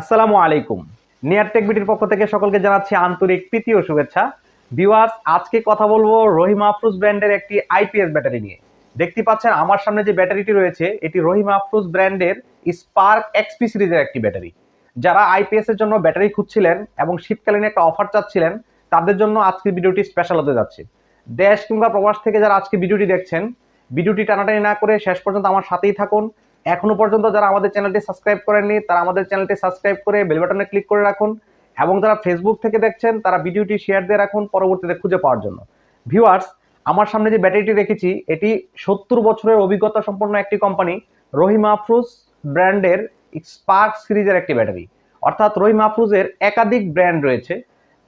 আসসালামু আলাইকুম। Near take বিটির পক্ষ থেকে সকলকে জানাচ্ছি আন্তরিক ও শুভেচ্ছা। ভিউয়ার্স আজকে কথা বলব রহিম আফরুজ ব্র্যান্ডের একটি আইপিএস ব্যাটারি নিয়ে। দেখতে পাচ্ছেন আমার সামনে যে ব্যাটারিটি রয়েছে, এটি রহিম আফরুজ ব্র্যান্ডের স্পার্ক এক্সপি সিরিজের একটি ব্যাটারি। যারা আইপিএস এর জন্য ব্যাটারি খুঁজছিলেন এবং শীতকালীন একটা অফার চাচ্ছিলেন, তাদের জন্য আজকের ভিডিওটি স্পেশাল হতে যাচ্ছে। দেশ কিংবা প্রবাস থেকে যারা আজকে ভিডিওটি দেখছেন, ভিডিওটি টানাটানি না করে শেষ পর্যন্ত আমার সাথেই থাকুন। এখনও পর্যন্ত যারা আমাদের চ্যানেলটি সাবস্ক্রাইব করেননি, তারা আমাদের চ্যানেলটি সাবস্ক্রাইব করে বেল বাটনে ক্লিক করে রাখুন এবং যারা ফেসবুক থেকে দেখছেন, তারা ভিডিওটি শেয়ার দিয়ে রাখুন পরবর্তীতে খুঁজে পাওয়ার জন্য। ভিউয়ার্স আমার সামনে যে ব্যাটারিটি রেখেছি, এটি সত্তর বছরের অভিজ্ঞতা সম্পন্ন একটি কোম্পানি রহিম আফরুজ ব্র্যান্ডের স্পার্ক সিরিজের একটি ব্যাটারি অর্থাৎ রহিম আফরুজের একাধিক ব্র্যান্ড রয়েছে।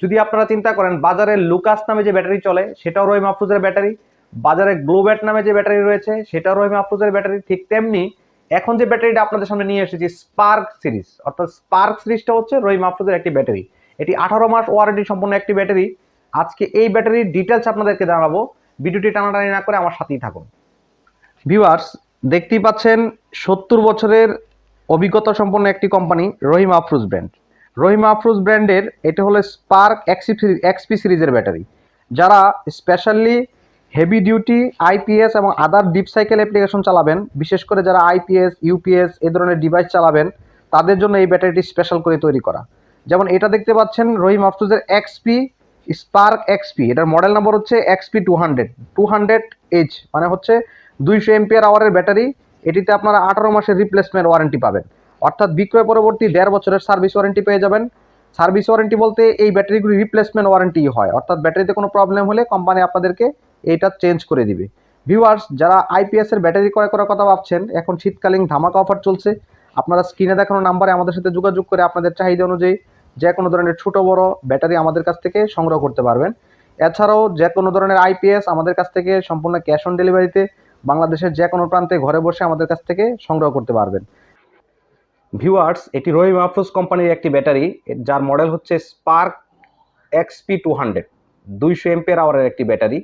যদি আপনারা চিন্তা করেন, বাজারে লুকাস নামে যে ব্যাটারি চলে, সেটাও রহিম আফরুজের ব্যাটারি বাজারে গ্লোব্যাট নামে যে ব্যাটারি রয়েছে, সেটাও রহিম আফরুজের ব্যাটারি ঠিক তেমনি এখন যে ব্যাটারিটা আপনাদের সামনে নিয়ে এসেছি স্পার্ক সিরিজ অর্থাৎ স্পার্ক সিরিজটা হচ্ছে রহিম আফরোজের একটি ব্যাটারি। এটি আঠারো মাস ওয়ারেন্টি সম্পন্ন একটি ব্যাটারি। আজকে এই ব্যাটারির ডিটেলস আপনাদেরকে জানাব। ভিডিওটি টানাটানি না করে আমার সাথেই থাকুন। ভিউয়ার্স দেখতেই পাচ্ছেন, সত্তর বছরের অভিজ্ঞতা সম্পন্ন একটি কোম্পানি রহিম আফরোজ ব্র্যান্ড রহিম আফরোজ ব্র্যান্ডের এটা হলো স্পার্ক এক্সি এক্সপি সিরিজের ব্যাটারি। যারা স্পেশালি হেভি ডিউটি আইপিএস এবং আদার ডিপ সাইকেল অ্যাপ্লিকেশন চালাবেন। বিশেষ করে যারা আইপিএস ইউপিএস এ ধরনের ডিভাইস চালাবেন, তাদের জন্য এই ব্যাটারিটি স্পেশাল করে তৈরি করা। যেমন এটা দেখতে পাচ্ছেন রহিম আফসুজের এক্সপি স্পার্ক এক্সপি এটার মডেল নাম্বার হচ্ছে XP two hundred two hundred H মানে হচ্ছে দুইশো এমপিআর আওয়ারের ব্যাটারি। এটিতে আপনারা আঠারো মাসের রিপ্লেসমেন্ট ওয়ারেন্টি পাবেন। অর্থাৎ বিক্রয় পরবর্তী দেড় বছরের সার্ভিস ওয়ারেন্টি পেয়ে যাবেন। সার্ভিস ওয়ারেন্টি বলতে এই ব্যাটারিগুলি রিপ্লেসমেন্ট ওয়ারেন্টি হয়। অর্থাৎ ব্যাটারিতে কোনো প্রবলেম হলে কোম্পানি আপনাদেরকে এইটা চেঞ্জ করে দিবে। ভিউয়ার্স যারা আইপিএস এর ব্যাটারি ক্রয় করার কথা ভাবছেন, এখন শীতকালীন ধামাকা অফার চলছে। আপনারা স্ক্রিনে দেখানো নাম্বারে আমাদের সাথে যোগাযোগ করে আপনাদের চাহিদা অনুযায়ী যে কোনো ধরনের ছোট, বড় ব্যাটারি আমাদের কাছ থেকে সংগ্রহ করতে পারবেন। এছাড়াও যে কোনো ধরনের আইপিএস আমাদের কাছ থেকে সম্পূর্ণ ক্যাশ অন ডেলিভারিতে বাংলাদেশের যে কোনো প্রান্তে ঘরে বসে আমাদের কাছ থেকে সংগ্রহ করতে পারবেন। ভিউয়ার্স এটি রহিম আফরোজ কোম্পানির একটি ব্যাটারি যার মডেল হচ্ছে স্পার্ক এক্সপি টু হান্ড্রেড দুইশো এমপের আওয়ারের একটি ব্যাটারি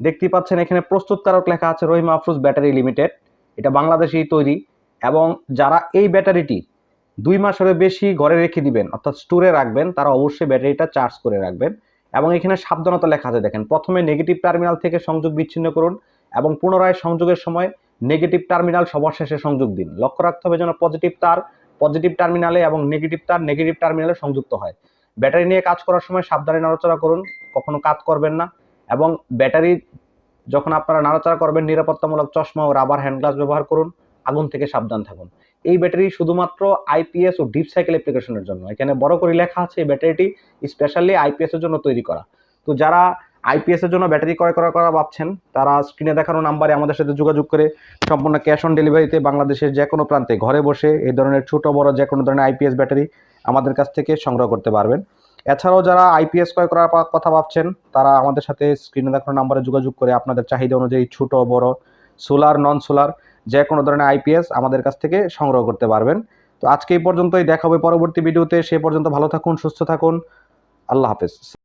দেখতে পাচ্ছেন, এখানে প্রস্তুতকারক লেখা আছে রহিম আফরোজ ব্যাটারি লিমিটেড। এটা বাংলাদেশেই তৈরি এবং যারা এই ব্যাটারিটি দুই মাসেরও বেশি ঘরে রেখে দিবেন, অর্থাৎ স্টোরে রাখবেন, তারা অবশ্যই ব্যাটারিটা চার্জ করে রাখবেন। এবং এখানে সাবধানতা লেখা আছে দেখেন, প্রথমে নেগেটিভ টার্মিনাল থেকে সংযোগ বিচ্ছিন্ন করুন এবং পুনরায় সংযোগের সময় নেগেটিভ টার্মিনাল সবার শেষে সংযোগ দিন। লক্ষ্য রাখতে হবে যেন পজিটিভ তার পজিটিভ টার্মিনালে এবং নেগেটিভ তার নেগেটিভ টার্মিনালে সংযুক্ত হয়। ব্যাটারি নিয়ে কাজ করার সময় সাবধানে নড়াচড়া করুন, কখনো কাজ করবেন না। এবং ব্যাটারি যখন আপনারা নাড়াচাড়া করবেন, নিরাপত্তামূলক চশমা ও রাবার হ্যান্ড গ্লাস ব্যবহার করুন, আগুন থেকে সাবধান থাকুন। এই ব্যাটারি শুধুমাত্র আইপিএস ও ডিপ সাইকেল অ্যাপ্লিকেশনের জন্য। এখানে বড় করে লেখা আছে এই ব্যাটারিটি স্পেশালি আইপিএস এর জন্য তৈরি করা। তো যারা আইপিএস এর জন্য ব্যাটারি ক্রয় করা করা ভাবছেন, তারা স্ক্রিনে দেখানো নাম্বারে আমাদের সাথে যোগাযোগ করে সম্পূর্ণ ক্যাশ অন ডেলিভারিতে বাংলাদেশের যে কোনো প্রান্তে ঘরে বসে এই ধরনের ছোট বড় যে কোনো ধরনের আইপিএস ব্যাটারি আমাদের কাছ থেকে সংগ্রহ করতে পারবেন। এছাড়াও যারা আইপিএস ক্রয় করার কথা ভাবছেন, তারা আমাদের সাথে স্ক্রিনে দেখানো নাম্বারে যোগাযোগ করে আপনাদের চাহিদা অনুযায়ী ছোট, বড় সোলার নন সোলার যে কোনো ধরনের আইপিএস আমাদের কাছ থেকে সংগ্রহ করতে পারবেন। তো আজকে এই পর্যন্তই, দেখা হবে পরবর্তী ভিডিওতে সে পর্যন্ত ভালো থাকুন, সুস্থ থাকুন। আল্লাহ হাফেজ।